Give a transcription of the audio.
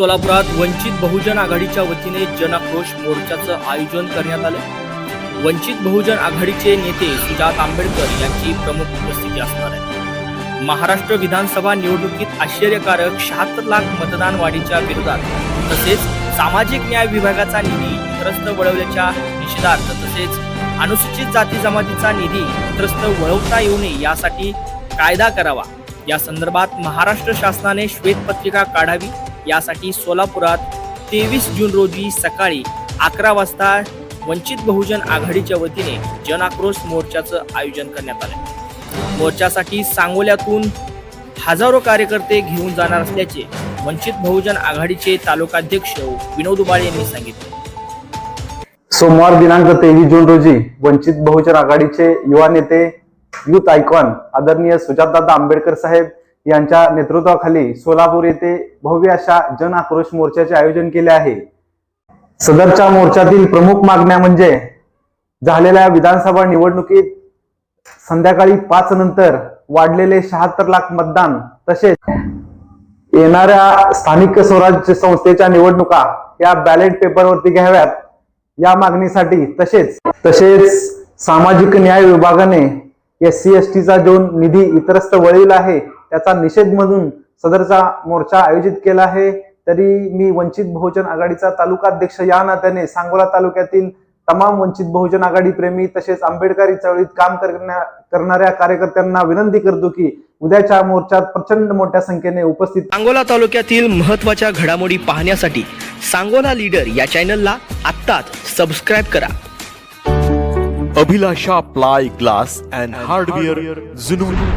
सोलापुरात वंचित बहुजन आघाडीच्या वतीने जनाक्रोश मोर्चाचं आयोजन करण्यात आलं. वंचित बहुजन आघाडीचे नेते सुजात आंबेडकर यांची प्रमुख उपस्थिती असणार आहे. महाराष्ट्र विधानसभा निवडणुकीत आश्चर्यकारक शहात्तर लाख मतदान वाढीच्या विरोधात तसेच सामाजिक न्याय विभागाचा निधी त्रस्त वळवल्याच्या निषेधार्थ तसेच अनुसूचित जाती जमातीचा निधी त्रस्त वळवता येऊ नये यासाठी कायदा करावा. या संदर्भात महाराष्ट्र शासनाने श्वेतपत्रिका काढावी. यासाठी सोलापुरात तेवीस जून रोजी सकाळी अकरा वाजता वंचित बहुजन आघाडीच्या वतीने जनआक्रोश मोर्चाचं आयोजन करण्यात आलं. मोर्चासाठी सांगोल्यातून हजारो कार्यकर्ते घेऊन जाणार असल्याचे वंचित बहुजन आघाडीचे तालुकाध्यक्ष विनोद उबाळे यांनी सांगितले. सोमवार दिनांक तेवीस जून रोजी वंचित बहुजन आघाडीचे युवा नेते युथ आयकॉन आदरणीय सुजातदादा आंबेडकर साहेब यांच्या नेतृत्वाखाली सोलापूर येथे भव्य अशा जन आक्रोश मोर्चाचे आयोजन केले आहे. सदरच्या मोर्चातील प्रमुख मागण्या म्हणजे झालेल्या विधानसभा निवडणुकीत संध्याकाळी पाच नंतर वाढलेले शहात्तर लाख मतदान तसेच येणाऱ्या स्थानिक स्वराज्य संस्थेच्या निवडणुका या बॅलेट पेपरवरती घ्याव्यात या मागणीसाठी तसेच तसेच सामाजिक न्याय विभागाने एस सी एस टीचा जो निधी इतरस्त वळील आहे त्याचा निषेध म्हणून सदरचा मोर्चा आयोजित केला आहे. तरी मी वंचित बहुजन आघाडीचा तालुका अध्यक्ष या नात्याने सांगोला तालुक्यातील तमाम वंचित बहुजन आघाडी प्रेमी तसेच आंबेडकरी चळवळीत काम करण्या करणाऱ्या कार्यकर्त्यांना विनंती करतो की उद्याच्या मोर्चात प्रचंड मोठ्या संख्येने उपस्थित सांगोला तालुक्यातील महत्त्वाच्या घडामोडी पाहण्यासाठी सांगोला लीडर या चॅनलला आत्ताच सबस्क्राईब करा. Abhilasha Ply Glass and Hardware Zunoon.